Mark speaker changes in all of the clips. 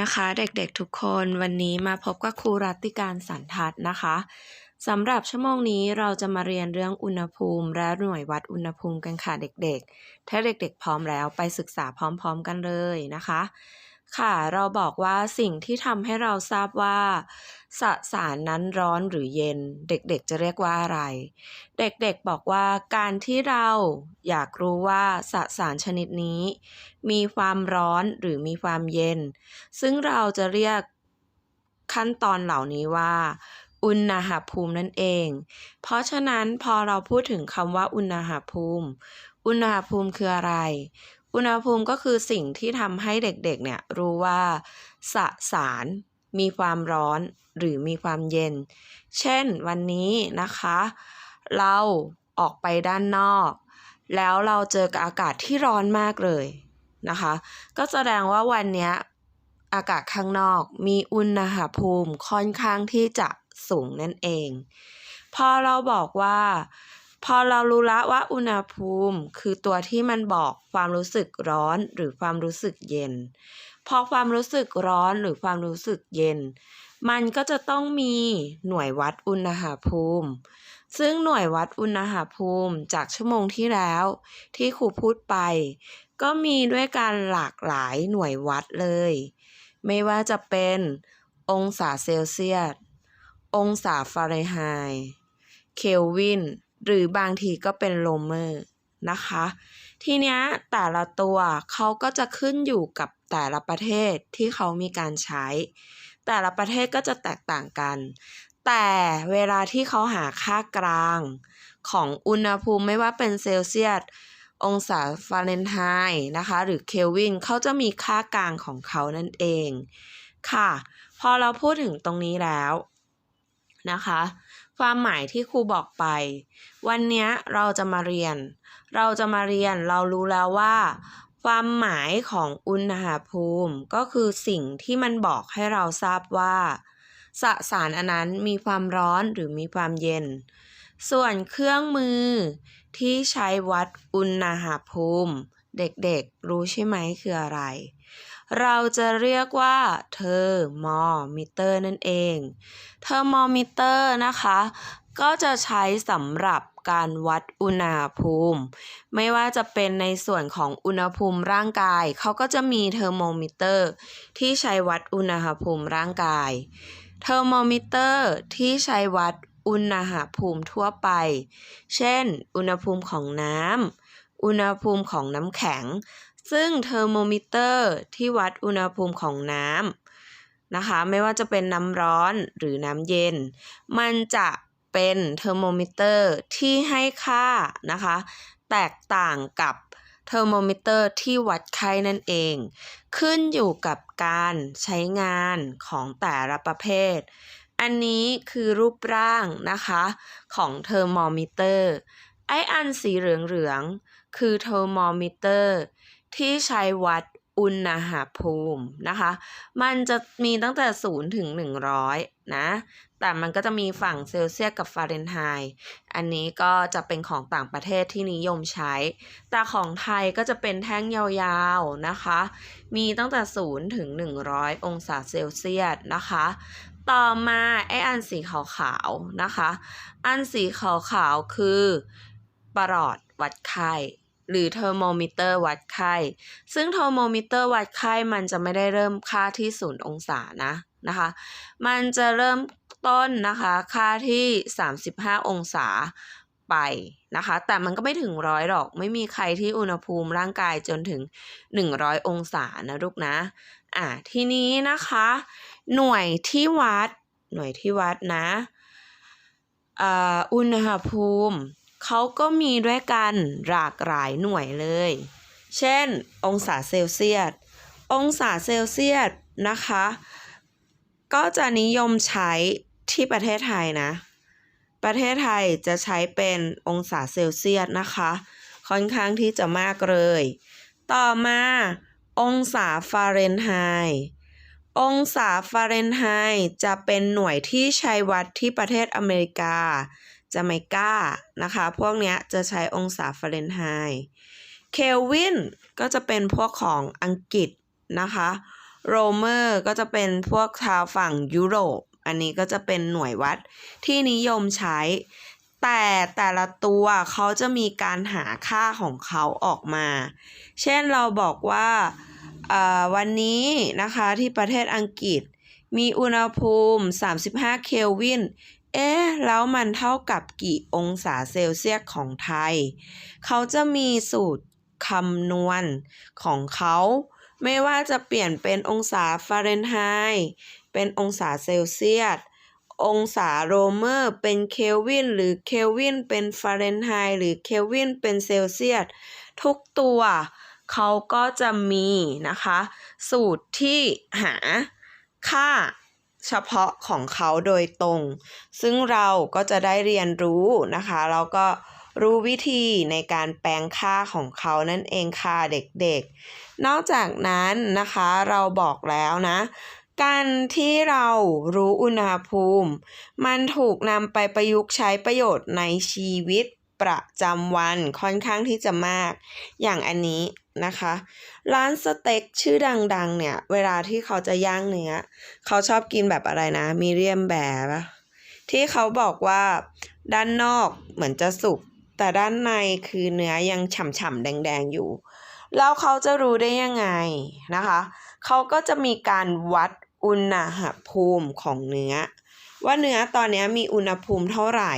Speaker 1: นะคะเด็กๆทุกคนวันนี้มาพบกับครูรัตติการสันทัศน์นะคะสำหรับชั่วโมงนี้เราจะมาเรียนเรื่องอุณหภูมิ และหน่วยวัดอุณหภูมิกันค่ะเด็กๆ ถ้าเด็กๆ พร้อมแล้วไปศึกษาพร้อมๆกันเลยนะคะ ค่ะ เราบอกว่าสิ่งที่ทำให้เราทราบว่า สสารนั้นร้อนหรือเย็น เด็กๆจะเรียกว่าอะไร เด็กๆบอกว่าการที่เราอยากรู้ว่าสสารชนิดนี้ มีความร้อนหรือมีความเย็น ซึ่งเราจะเรียกขั้นตอนเหล่านี้ว่า อุณหภูมินั่นเอง เพราะฉะนั้นพอเราพูดถึงคำว่าอุณหภูมิ อุณหภูมิคืออะไร อุณหภูมิก็คือสิ่งที่ทำให้เด็กๆเนี่ยรู้ว่าสสารมีความร้อนหรือมีความเย็น เช่นวันนี้นะคะ เราออกไปด้านนอก แล้วเราเจอกับอากาศที่ร้อนมากเลยนะคะ ก็แสดงว่าวันนี้อากาศข้างนอกมีอุณหภูมิค่อนข้างที่จะสูงนั่นเอง พอเราบอกว่า พอเรารู้ละว่าอุณหภูมิคือตัวที่มันบอกความรู้สึกร้อนหรือความรู้สึกเย็น พอความรู้สึกร้อนหรือความรู้สึกเย็น มันก็จะต้องมีหน่วยวัดอุณหภูมิ ซึ่งหน่วยวัดอุณหภูมิจากชั่วโมงที่แล้ว ที่ครูพูดไป ก็มีด้วยการหลากหลายหน่วยวัดเลย ไม่ว่าจะเป็นองศาเซลเซียส องศาฟาเรนไฮต์ เคลวิน หรือบางทีก็เป็นโลเมอร์นะคะ ทีเนี้ยแต่ละตัวเขาก็จะขึ้นอยู่กับแต่ละประเทศที่เขามีการใช้ แต่ละประเทศก็จะแตกต่างกัน แต่เวลาที่เขาหาค่ากลางของอุณหภูมิไม่ว่าเป็นเซลเซียสองศาฟาเรนไฮต์นะคะ หรือเคลวินเขาจะมีค่ากลางของเขานั่นเอง ค่ะ พอเราพูดถึงตรงนี้แล้วนะคะ ความหมายที่ครูบอกไป วันนี้เราจะมาเรียน เราจะมาเรียนเรารู้แล้วว่า ความหมายของอุณหภูมิ ก็คือสิ่งที่มันบอกให้เราทราบว่าสสารอันนั้นมีความร้อนหรือมีความเย็น ส่วนเครื่องมือที่ใช้วัดอุณหภูมิ เด็กๆรู้ใช่ไหมคืออะไร เราจะเรียกว่าเทอร์โมมิเตอร์นั่นเองเทอร์โมมิเตอร์นะคะก็จะใช้สำหรับการวัดอุณหภูมิ ไม่ว่าจะเป็นในส่วนของอุณหภูมิร่างกาย เขาก็จะมีเทอร์โมมิเตอร์ ที่ใช้วัดอุณหภูมิร่างกาย เทอร์โมมิเตอร์ที่ใช้วัดอุณหภูมิทั่วไป เช่น อุณหภูมิของน้ำอุณหภูมิของน้ำแข็ง ซึ่งเทอร์โมมิเตอร์ที่วัดอุณหภูมิของน้ำนะคะ ไม่ว่าจะเป็นน้ำร้อนหรือน้ำเย็น มันจะเป็นเทอร์โมมิเตอร์ที่ให้ค่านะคะ แตกต่างกับเทอร์โมมิเตอร์ที่วัดไข้นั่นเอง ขึ้นอยู่กับการใช้งานของแต่ละประเภท อันนี้คือรูปร่างนะคะของเทอร์โมมิเตอร์ ไออันสีเหลืองๆคือเทอร์โมมิเตอร์ ที่ใช้วัดอุณหภูมินะคะ มันจะมีตั้งแต่ 0 ถึง 100 นะ แต่มันก็จะมีฝั่งเซลเซียสกับฟาเรนไฮต์อันนี้ก็จะเป็นของต่างประเทศที่นิยมใช้ แต่ของไทยก็จะเป็นแท่งยาวๆนะคะ มีตั้งแต่ 0 ถึง 100 องศาเซลเซียสนะคะ ต่อมาไออันสีขาวๆนะคะ อันสีขาวๆคือปรอดวัดไข้ หรือเทอร์โมมิเตอร์วัดไข้ ซึ่งเทอร์โมมิเตอร์วัดไข้มันจะไม่ได้เริ่มค่าที่ศูนย์องศานะนะคะ มันจะเริ่มต้นนะคะค่าที่ 35 องศาไปนะคะ แต่มันก็ไม่ถึงร้อยหรอก ไม่มีใครที่อุณหภูมิร่างกายจนถึง 100 องศานะลูกนะ อะทีนี้นะคะ หน่วยที่วัด หน่วยที่วัดนะอ่าอุณหภูมิ เขาก็มีด้วยกันหลากหลายหน่วยเลย เช่น องศาเซลเซียส องศาเซลเซียสนะคะ ก็จะนิยมใช้ที่ประเทศไทยนะ ประเทศไทยจะใช้เป็นองศาเซลเซียสนะคะ ค่อนข้างที่จะมากเลย ต่อมา องศาฟาเรนไฮต์องศาฟาเรนไฮต์จะเป็นหน่วยที่ใช้วัดที่ประเทศอเมริกา จาเมกานะคะ พวกเนี้ยจะใช้องศาฟาเรนไฮต์เคลวินก็จะเป็นพวกของอังกฤษนะคะโรเมอร์ก็จะเป็นพวกชาวฝั่งยุโรป อันนี้ก็จะเป็นหน่วยวัดที่นิยมใช้ แต่แต่ละตัวเขาจะมีการหาค่าของเขาออกมา เช่นเราบอกว่าวันนี้นะคะที่ประเทศอังกฤษมีอุณหภูมิ 35 เคลวิน เอ๊ะ แล้วมันเท่ากับกี่องศาเซลเซียสของไทย เขาจะมีสูตรคำนวณของเขา ไม่ว่าจะเปลี่ยนเป็นองศาฟาเรนไฮต์เป็นองศาเซลเซียสองศาโรเมอร์เป็นเคลวินหรือเคลวินเป็นฟาเรนไฮต์หรือเคลวินเป็นเซลเซียสทุกตัวเขาก็จะมีนะคะ สูตรที่หาค่า เฉพาะของเขาโดยตรง ซึ่งเราก็จะได้เรียนรู้นะคะแล้วก็รู้วิธีในการแปลงค่าของเขานั่นเองค่ะเด็กๆ นอกจากนั้นนะคะเราบอกแล้วนะ การที่เรารู้อุณหภูมิ มันถูกนำไปประยุกต์ใช้ประโยชน์ในชีวิตประจำวันค่อนข้างที่จะมาก อย่างอันนี้ นะคะ ร้านสเต็กชื่อดังๆ เนี่ย เวลาที่เขาจะย่างเนื้อเขาชอบกินแบบอะไรนะมีเรียมแบรที่เขาบอกว่าด้านนอกเหมือนจะสุก แต่ด้านในคือเนื้อยังฉ่ำๆแดงๆอยู่ แล้วเขาจะรู้ได้ยังไงนะคะ เขาก็จะมีการวัดอุณหภูมิของเนื้อ ว่าเนื้อตอนนี้มีอุณหภูมิเท่าไหร่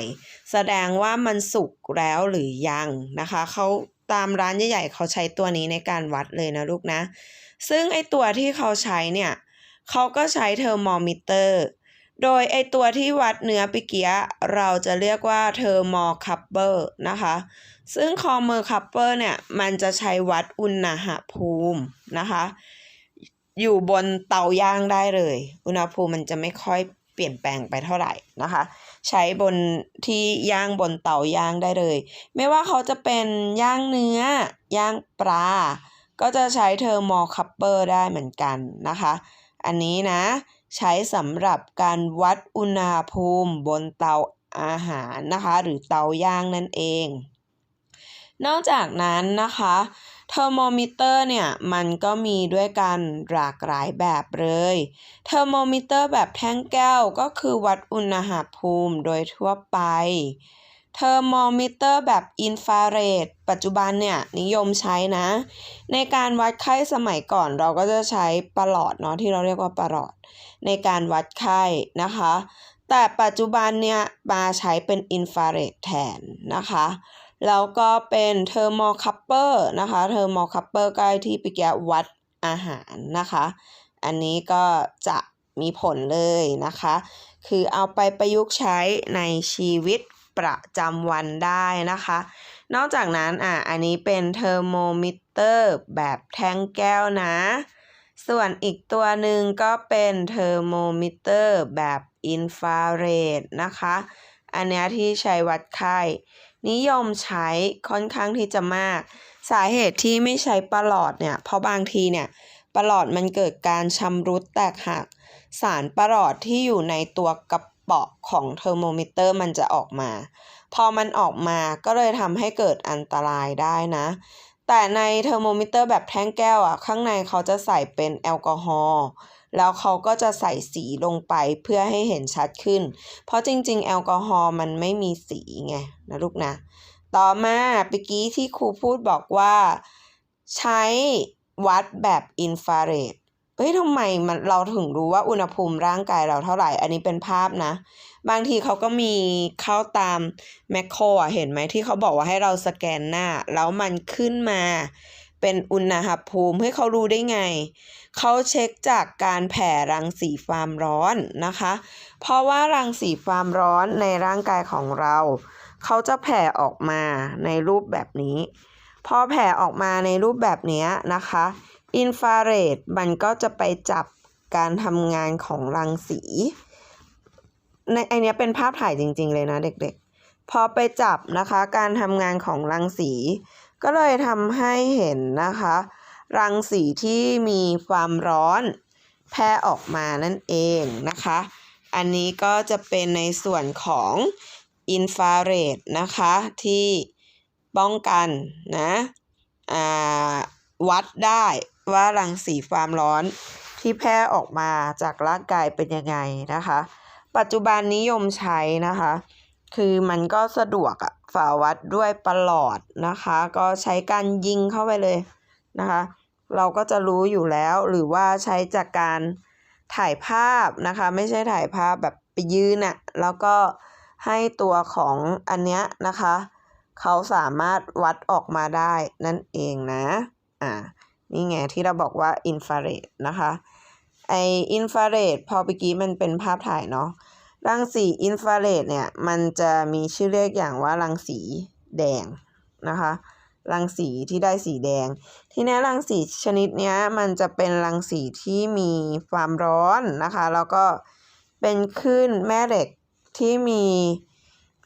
Speaker 1: แสดงว่ามันสุกแล้วหรือยังนะคะเขา ตามร้านใหญ่ๆเขาใช้ตัวนี้ในการวัดเลยนะลูกนะ ซึ่งไอตัวที่เขาใช้เนี่ยเขาก็ใช้เทอร์โมมิเตอร์ โดยไอตัวที่วัดเนื้อปิเกียเราจะเรียกว่าเทอร์โมคัพเปอร์นะคะ ซึ่งคอมเมอร์คัพเปอร์เนี่ยมันจะใช้วัดอุณหภูมินะคะ อยู่บนเตาย่างได้เลย อุณหภูมิมันจะไม่ค่อยเปลี่ยนแปลงไปเท่าไหร่นะคะ ใช้บนที่ย่างบนเตาย่างได้เลย ไม่ว่าเขาจะเป็นย่างเนื้อย่างปลาก็จะใช้เทอร์โมคัพเปอร์ได้เหมือนกันนะคะ อันนี้นะใช้สำหรับการวัดอุณหภูมิบนเตาอาหารนะคะ หรือเตาย่างนั่นเอง นอกจากนั้นนะคะเทอร์โมมิเตอร์เนี่ยมันก็มีด้วยกันหลากหลายแบบเลย เทอร์โมมิเตอร์แบบแท่งแก้วก็คือวัดอุณหภูมิโดยทั่วไป เทอร์โมมิเตอร์แบบอินฟราเรดปัจจุบันเนี่ยนิยมใช้นะ ในการวัดไข้สมัยก่อนเราก็จะใช้ประหลอดเนาะที่เราเรียกว่าประหลอด ในการวัดไข้นะคะ แต่ปัจจุบันเนี่ยมาใช้เป็นอินฟราเรดแทนนะคะ แล้วก็เป็นเทอร์โมคัพเปอร์นะคะเทอร์โมคัพเปอร์ใกล้ที่ไปแกวัดอาหารนะคะ อันนี้ก็จะมีผลเลยนะคะ คือเอาไปประยุกต์ใช้ในชีวิตประจำวันได้นะคะ นอกจากนั้นอะอันนี้เป็นเทอร์โมมิเตอร์แบบแท่งแก้วนะ ส่วนอีกตัวหนึ่งก็เป็นเทอร์โมมิเตอร์แบบอินฟราเรดนะคะ อันนี้ที่ใช้วัดไข้ นิยมใช้ค่อนข้างที่จะมาก สาเหตุที่ไม่ใช้ประหลอดเนี่ย เพราะบางทีเนี่ยประหลอดมันเกิดการชำรุดแตกหัก สารประหลอดที่อยู่ในตัวกระป๋อของเทอร์โมมิเตอร์มันจะออกมา พอมันออกมาก็เลยทำให้เกิดอันตรายได้นะ แต่ในเทอร์โมมิเตอร์แบบแท่งแก้วอะ ข้างในเขาจะใส่เป็นแอลกอฮอล์ แล้วเขาก็จะใส่สีลงไปเพื่อให้เห็นชัดขึ้น เพราะจริง ๆ แอลกอฮอล์มันไม่มีสีไงนะลูกนะ ต่อมาเมื่อกี้ที่ครูพูดบอกว่า ใช้วัดแบบอินฟราเรดเฮ้ยทำไมมันเราถึงรู้ว่าอุณหภูมิร่างกายเราเท่าไหร่ อันนี้เป็นภาพนะ บางทีเขาก็มีเข้าตามแมคโครอะเห็นไหมที่เขาบอกว่าให้เราสแกนหน้า แล้วมันขึ้นมา เป็นอุณหภูมิให้เขารู้ได้ไง เขาเช็คจากการแผ่รังสีความร้อนนะคะ เพราะว่ารังสีความร้อนในร่างกายของเรา เขาจะแผ่ออกมาในรูปแบบนี้ พอแผ่ออกมาในรูปแบบนี้นะคะอินฟราเรดมันก็จะไปจับการทำงานของรังสี ในไอเนี้ยเป็นภาพถ่ายจริง ๆ เลยนะเด็กๆ พอไปจับนะคะ การทำงานของรังสี ก็เลยทำให้เห็นนะคะ รังสีที่มีความร้อนแพร่ออกมานั่นเองนะคะ อันนี้ก็จะเป็นในส่วนของอินฟราเรดนะคะที่ป้องกันนะวัดได้ว่ารังสีความร้อนที่แพร่ออกมาจากร่างกายเป็นยังไงนะคะ ปัจจุบันนิยมใช้นะคะ คือมันก็สะดวกอะฝาวัดด้วยประหลอดนะคะ ก็ใช้การยิงเข้าไปเลยนะคะ เราก็จะรู้อยู่แล้วหรือว่าใช้จากการถ่ายภาพนะคะ ไม่ใช่ถ่ายภาพแบบไปยืนอะแล้วก็ให้ตัวของอันเนี้ยนะคะ เขาสามารถวัดออกมาได้นั่นเองนะอ่านี่ไงที่เราบอกว่าอินฟราเรดนะคะไออินฟราเรดพอเมื่อกี้มันเป็นภาพถ่ายเนาะ รังสีอินฟราเรดเนี่ย มันจะมีชื่อเรียกอย่างว่ารังสีแดงนะคะ รังสีที่ได้สีแดง ทีนี้รังสีชนิดนี้มันจะเป็นรังสีที่มีความร้อนนะคะ แล้วก็เป็นคลื่นแม่เหล็กที่มี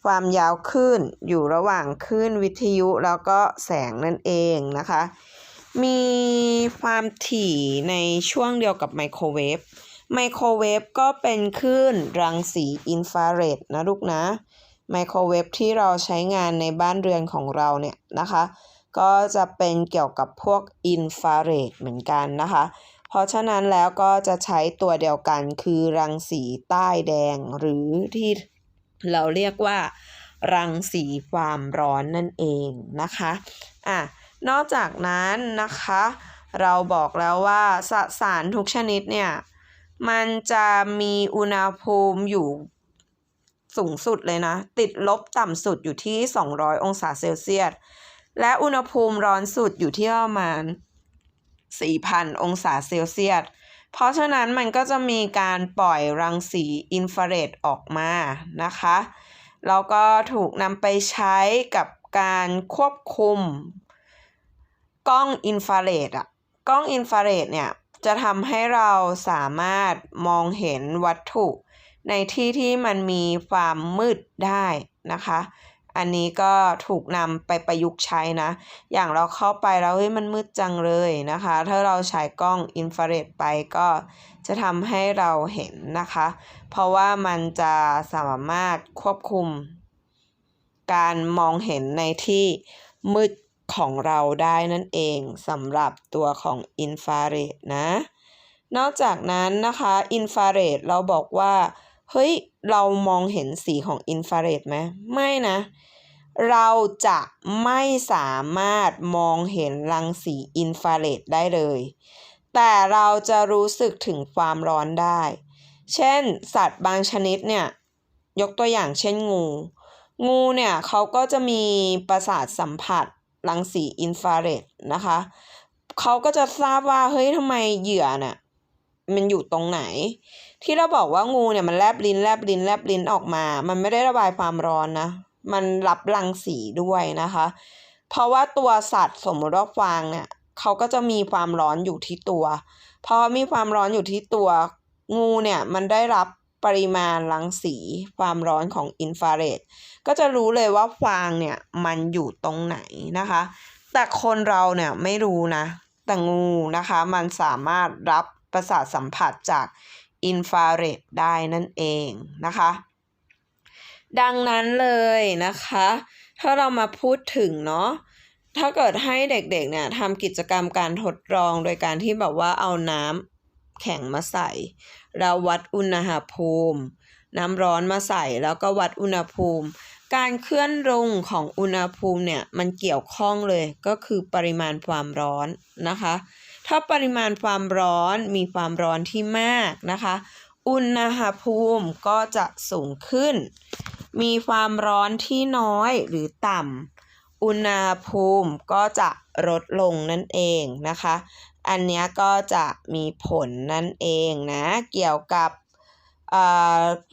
Speaker 1: ความยาวคลื่นอยู่ระหว่างคลื่นวิทยุแล้วก็แสงนั่นเองนะคะ มีความถี่ในช่วงเดียวกับไมโครเวฟ ไมโครเวฟก็เป็นคลื่นรังสีอินฟราเรดนะลูกนะ ไมโครเวฟที่เราใช้งานในบ้านเรือนของเราเนี่ยนะคะ ก็จะเป็นเกี่ยวกับพวกอินฟราเรดเหมือนกันนะคะ เพราะฉะนั้นแล้วก็จะใช้ตัวเดียวกันคือรังสีใต้แดงหรือที่เราเรียกว่า รังสีความร้อนนั่นเองนะคะอะนอกจากนั้นนะคะ เราบอกแล้วว่าสสารทุกชนิดเนี่ย มันจะมีอุณหภูมิอยู่สูงสุดเลยนะ ติดลบต่ำสุดอยู่ที่ 200 องศาเซลเซียส และอุณหภูมิร้อนสุดอยู่ที่ประมาณ 4,000 องศาเซลเซียส เพราะฉะนั้นมันก็จะมีการปล่อยรังสีอินฟราเรดออกมานะคะ แล้วก็ถูกนำไปใช้กับการควบคุมกล้องอินฟราเรดอะกล้องอินฟราเรดเนี่ย จะทำให้เราสามารถมองเห็นวัตถุ ในที่ที่มันมีความมืดได้นะคะ อันนี้ก็ถูกนำไปประยุกต์ใช้นะ อย่างเราเข้าไปแล้วเฮ้ยมันมืดจังเลยนะคะ ถ้าเราใช้กล้องอินฟราเรดไปก็จะทำให้เราเห็นนะคะ เพราะว่ามันจะสามารถควบคุม การมองเห็นในที่มืด ของเราได้นั่นเองสำหรับตัวของอินฟราเรดนะ นอกจากนั้นนะคะอินฟราเรดเราบอกว่าเฮ้ยเรามองเห็นสีของอินฟราเรดไหมไม่นะ เราจะไม่สามารถมองเห็นรังสีอินฟราเรดได้เลย แต่เราจะรู้สึกถึงความร้อนได้ เช่น สัตว์บางชนิดเนี่ย ยกตัวอย่างเช่นงู งูเนี่ยเขาก็จะมีประสาทสัมผัส รังสีอินฟราเรดนะคะเขาก็จะทราบว่าเฮ้ยทำไมเหยื่อเนี่ยมันอยู่ตรงไหน ที่เราบอกว่างูเนี่ยมันแลบลิ้นแลบลิ้นแลบลิ้นออกมา มันไม่ได้ระบายความร้อนนะ มันรับรังสีด้วยนะคะ เพราะว่าตัวสัตว์สมมติว่าฟางเนี่ยเขาก็จะมีความร้อนอยู่ที่ตัวพอมีความร้อนอยู่ที่ตัว งูเนี่ยมันได้รับ ปริมาณรังสีความร้อนของอินฟราเรดก็จะรู้เลยว่าฟางเนี่ยมันอยู่ตรงไหนนะคะ แต่คนเราเนี่ยไม่รู้นะ แต่งูนะคะมันสามารถรับประสาทสัมผัสจากอินฟราเรดได้นั่นเองนะคะ ดังนั้นเลยนะคะ ถ้าเรามาพูดถึงเนาะถ้าเกิดให้เด็กๆเนี่ยทำกิจกรรมการทดลองโดยการที่แบบว่าเอาน้ำ แข็งมาใส่ เราวัดอุณหภูมิ น้ำร้อนมาใส่แล้วก็วัดอุณหภูมิ การเคลื่อนลงของอุณหภูมิเนี่ยมันเกี่ยวข้องเลยก็คือปริมาณความร้อนนะคะ ถ้าปริมาณความร้อนมีความร้อนที่มากนะคะ อุณหภูมิก็จะสูงขึ้น มีความร้อนที่น้อยหรือต่ำอุณหภูมิก็จะลดลงนั่นเองนะคะ อันนี้ก็จะมีผลนั่นเองนะ เกี่ยวกับเ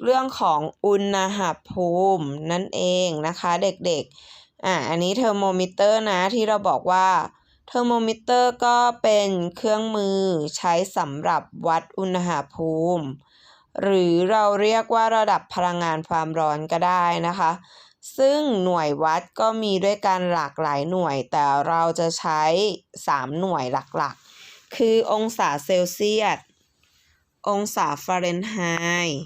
Speaker 1: เรื่องของอุณหภูมินั่นเองนะคะเด็กๆ อะอันนี้เทอร์โมมิเตอร์นะที่เราบอกว่าเทอร์โมมิเตอร์ก็เป็นเครื่องมือใช้สำหรับวัดอุณหภูมิ หรือเราเรียกว่าระดับพลังงานความร้อนก็ได้นะคะ ซึ่งหน่วยวัดก็มีด้วยกันหลากหลายหน่วย แต่เราจะใช้ 3 หน่วยหลักๆ คือองศาเซลเซียส องศาฟาเรนไฮต์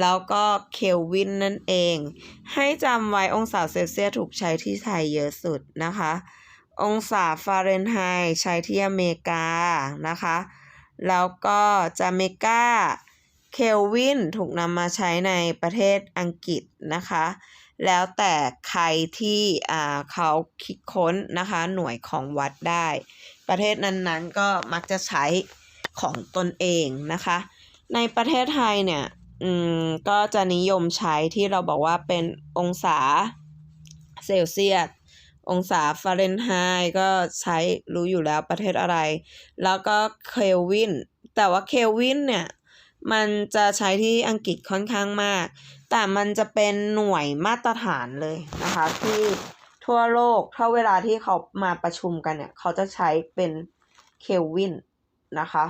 Speaker 1: แล้วก็เคลวินนั่นเอง ให้จำไว้องศาเซลเซียสถูกใช้ที่ไทยเยอะสุดนะคะ องศาฟาเรนไฮต์ใช้ที่อเมริกานะคะ แล้วก็จาเมกาเคลวินถูกนำมาใช้ในประเทศอังกฤษนะคะ แล้วแต่ใครที่อ่าเขาคิดค้นนะคะหน่วยของวัดได้ ประเทศนั้นๆ ก็มักจะใช้ของตนเองนะคะ ในประเทศไทยเนี่ยอืมก็จะนิยมใช้ที่เราบอกว่าเป็นองศาเซลเซียสองศาฟาเรนไฮต์ก็ใช้รู้อยู่แล้วประเทศอะไร แล้วก็เคลวิน แต่ว่าเคลวินเนี่ย มันจะใช้ที่อังกฤษค่อนข้างมาก แต่มันจะเป็นหน่วยมาตรฐานเลยนะคะ ที่ ทั่วโลกถ้าเวลาที่เขามาประชุมกันเนี่ย เขาจะใช้เป็นเคลวินนะคะ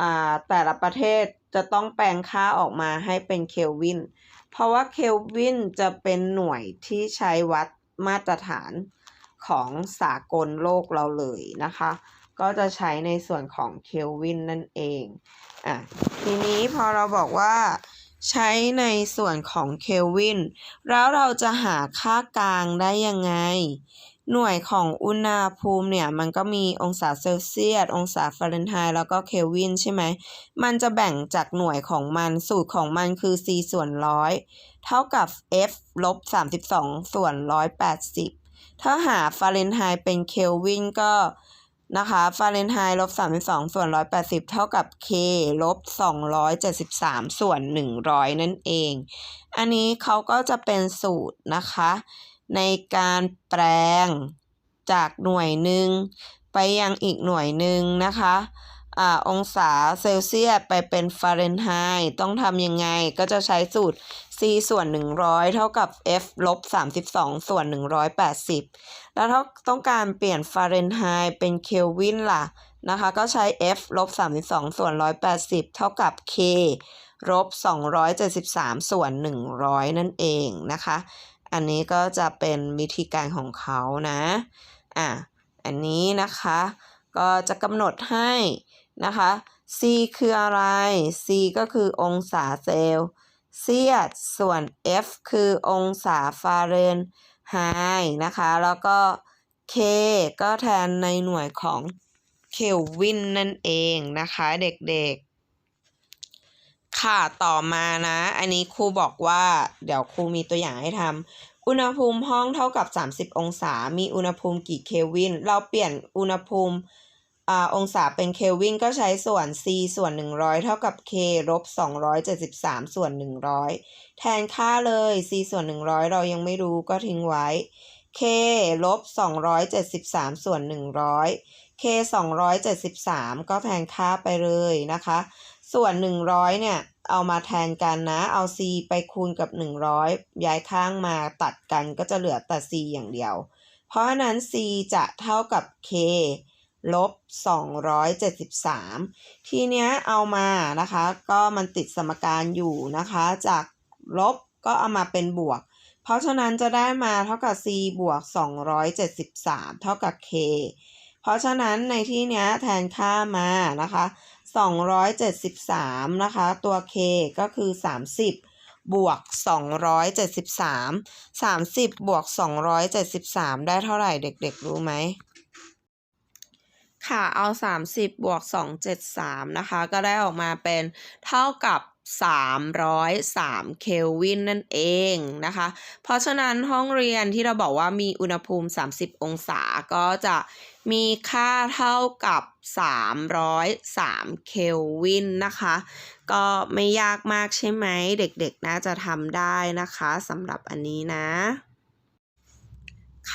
Speaker 1: อ่าแต่ละประเทศจะต้องแปลงค่าออกมาให้เป็นเคลวิน เพราะว่าเคลวินจะเป็นหน่วยที่ใช้วัดมาตรฐานของสากลโลกเราเลยนะคะ ก็จะใช้ในส่วนของเคลวินนั่นเองอะทีนี้พอเราบอกว่า ใช้ในส่วนของเคลวิน แล้วเราจะหาค่ากลางได้ยังไง หน่วยของอุณหภูมิเนี่ย มันก็มีองศาเซลเซียส องศาฟาเรนไฮต์ แล้วก็เคลวินใช่ไหม มันจะแบ่งจากหน่วยของมัน สูตรของมันคือ c ส่วนร้อยเท่ากับ f ลบ 32 ส่วน 180 ถ้าหาฟาเรนไฮต์เป็นเคลวินก็ นะคะฟาเรนไฮต์ลบ32 ส่วน 180 เท่ากับ k ลบ 273 ส่วน 100 นั่นเอง อันนี้เขาก็จะเป็นสูตรนะคะ ในการแปลงจากหน่วยหนึ่งไปยังอีกหน่วยหนึ่งนะคะ อ่าองศาเซลเซียสไปเป็นฟาเรนไฮต์ต้องทำยังไงก็จะใช้สูตร c ส่วน 100 เท่ากับ f ลบ 32 ส่วน 180 แล้วถ้าต้องการเปลี่ยนฟาเรนไฮต์เป็นเคลวินล่ะนะคะ ก็ใช้ f ลบ 32 ส่วน 180 เท่ากับ k ลบ 273 ส่วน 100 นั่นเองนะคะ อันนี้ก็จะเป็นวิธีการของเขานะ อะ อันนี้นะคะ ก็จะกำหนดให้ นะคะ c คืออะไร c ก็คือองศาเซลเซียสส่วน f คือองศาฟาเรนไฮต์นะคะ แล้วก็ k ก็แทนในหน่วยของเคลวินนั่นเองนะคะเด็กๆ ค่ะต่อมานะ อันนี้ครูบอกว่า เดี๋ยวครูมีตัวอย่างให้ทำอุณหภูมิห้องเท่ากับ 30 องศา มีอุณหภูมิกี่เคลวิน เราเปลี่ยนอุณหภูมิ อ่าองศาเป็นเคลวินก็ใช้ส่วน c ส่วน 100 เท่ากับ k ลบ273 ส่วน 100 แทนค่าเลย c ส่วน 100 เรายังไม่รู้ก็ทิ้งไว้ k ลบ273 ส่วน 100 k 273 ก็แทนค่าไปเลยนะคะ ส่วน 100 เนี่ย เอามาแทนกันนะ เอา c ไปคูณกับ 100 ย้ายข้างมาตัดกันก็จะเหลือแต่ c อย่างเดียว เพราะฉะนั้น c จะเท่ากับ k ลบ 273 ทีเนี้ยเอามานะคะ ก็มันติดสมการอยู่นะคะ จากลบก็เอามาเป็นบวก เพราะฉะนั้นจะได้มาเท่ากับ c บวก 273 เท่ากับ k เพราะฉะนั้นในที่เนี้ยแทนค่ามานะคะ 273 นะคะ ตัว k ก็คือ 30บวก 273 30 บวก 273 ได้เท่าไหร่เด็กๆ รู้ไหม ค่ะเอา 30 บวก 273 นะคะ ก็ได้ออกมาเป็นเท่ากับ 303 เคลวินนั่นเองนะคะ เพราะฉะนั้นห้องเรียนที่เราบอกว่ามีอุณหภูมิ 30 องศาก็จะมีค่าเท่ากับ 303 เคลวินนะคะ ก็ไม่ยากมากใช่ไหม เด็กๆ น่าจะทำได้นะคะสำหรับอันนี้นะ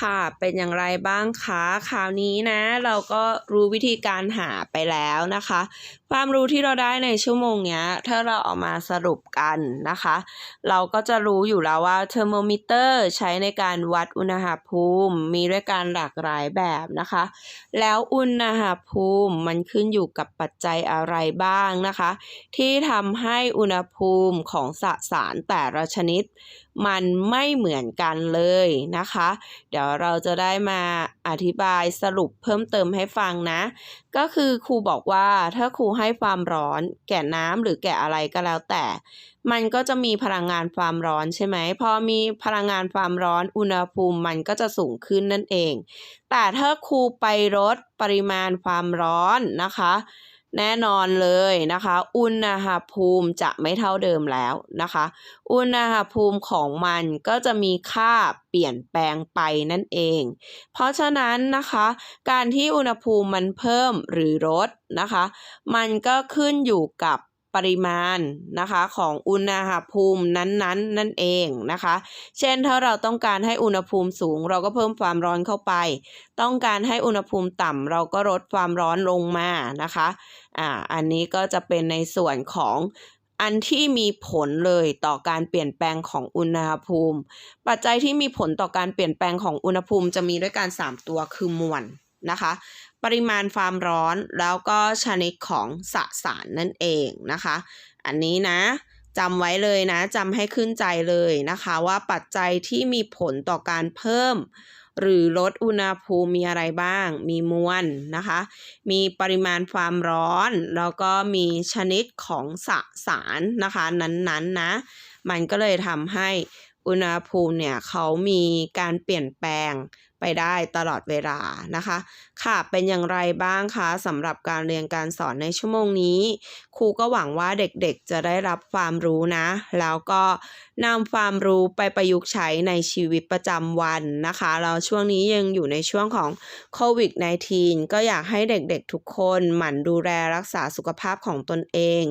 Speaker 1: ค่ะ เป็นอย่างไรบ้างคะคราวนี้นะ เราก็รู้วิธีการหาไปแล้วนะคะ ความรู้ที่เราได้ในชั่วโมงเนี้ยถ้าเราเอามาสรุปกันนะคะ เราก็จะรู้อยู่แล้วว่าเทอร์โมมิเตอร์ใช้ในการวัดอุณหภูมิ มีด้วยการหลากหลายแบบนะคะ แล้วอุณหภูมิมันขึ้นอยู่กับปัจจัยอะไรบ้างนะคะ ที่ทำให้อุณหภูมิของสสารแต่ละชนิด มันไม่เหมือนกันเลยนะคะ เดี๋ยวเราจะได้มาอธิบายสรุปเพิ่มเติมให้ฟังนะ ก็คือครูบอกว่าถ้าครูให้ความร้อนแก่น้ำหรือแก่อะไรก็แล้วแต่ มันก็จะมีพลังงานความร้อนใช่ไหมพอมีพลังงานความร้อนอุณหภูมิมันก็จะสูงขึ้นนั่นเอง แต่ถ้าครูไปลดปริมาณความร้อนนะคะ แน่นอนเลยนะคะ อุณหภูมิจะไม่เท่าเดิมแล้วนะคะ อุณหภูมิของมันก็จะมีค่าเปลี่ยนแปลงไปนั่นเอง เพราะฉะนั้นนะคะ การที่อุณหภูมิมันเพิ่มหรือลดนะคะ มันก็ขึ้นอยู่กับปริมาณนะคะของอุณหภูมินั้นๆนนั่นเองนะคะ เช่นถ้าเราต้องการให้อุณหภูมิสูง เราก็เพิ่มความร้อนเข้าไป ต้องการให้อุณหภูมิต่ำเราก็ลดความร้อนลงมานะคะ อ่าอันนี้ก็จะเป็นในส่วนของอันที่มีผลเลยต่อการเปลี่ยนแปลงของอุณหภูมิ ปัจจัยที่มีผลต่อการเปลี่ยนแปลงของอุณหภูมิจะมีด้วยกัน3ตัวคือมวลนะคะ ปริมาณความร้อนแล้วก็ชนิดของสสารนั่นเองนะคะ อันนี้นะจำไว้เลยนะจำให้ขึ้นใจเลยนะคะ ว่าปัจจัยที่มีผลต่อการเพิ่ม หรือลดอุณหภูมิมีอะไรบ้าง มีมวลนะคะ มีปริมาณความร้อน แล้วก็มีชนิดของสสารนะคะ นั้นๆนะมันก็เลยทำให้อุณหภูมิเนี่ยเขามีการเปลี่ยนแปลง ไปได้ตลอดเวลานะคะ ค่ะเป็นอย่างไรบ้างคะสำหรับการเรียนการสอนในชั่วโมงนี้ครูก็หวังว่าเด็กๆจะได้รับความรู้นะ แล้วก็นำความรู้ไปประยุกต์ใช้ในชีวิตประจำวันนะคะเราช่วงนี้ยังอยู่ในช่วงของโควิด -19 ก็อยากให้เด็กๆทุกคนหมั่นดูแลรักษาสุขภาพของตนเอง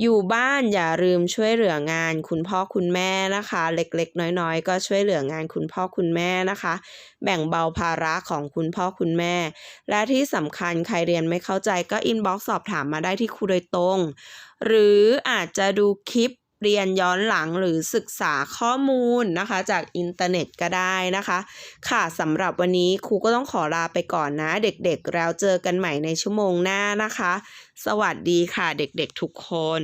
Speaker 1: อยู่บ้านอย่าลืมช่วยเหลืองานคุณพ่อคุณแม่นะคะ เล็กๆ น้อยๆ ก็ช่วยเหลืองานคุณพ่อคุณแม่นะคะ แบ่งงเบาภาระของคุณพ่อคุณแม่ และที่สำคัญใครเรียนไม่เข้าใจก็อินบ็อกซ์สอบถามมาได้ที่ครูโดยตรง หรืออาจจะดูคลิปเรียนย้อนหลังหรือศึกษาข้อมูลนะคะ จากอินเทอร์เน็ตก็ได้นะคะ ค่ะสำหรับวันนี้ครูก็ต้องขอลาไปก่อนนะ เด็กๆ แล้วเจอกันใหม่ในชั่วโมงหน้านะคะ สวัสดีค่ะเด็กๆทุกคน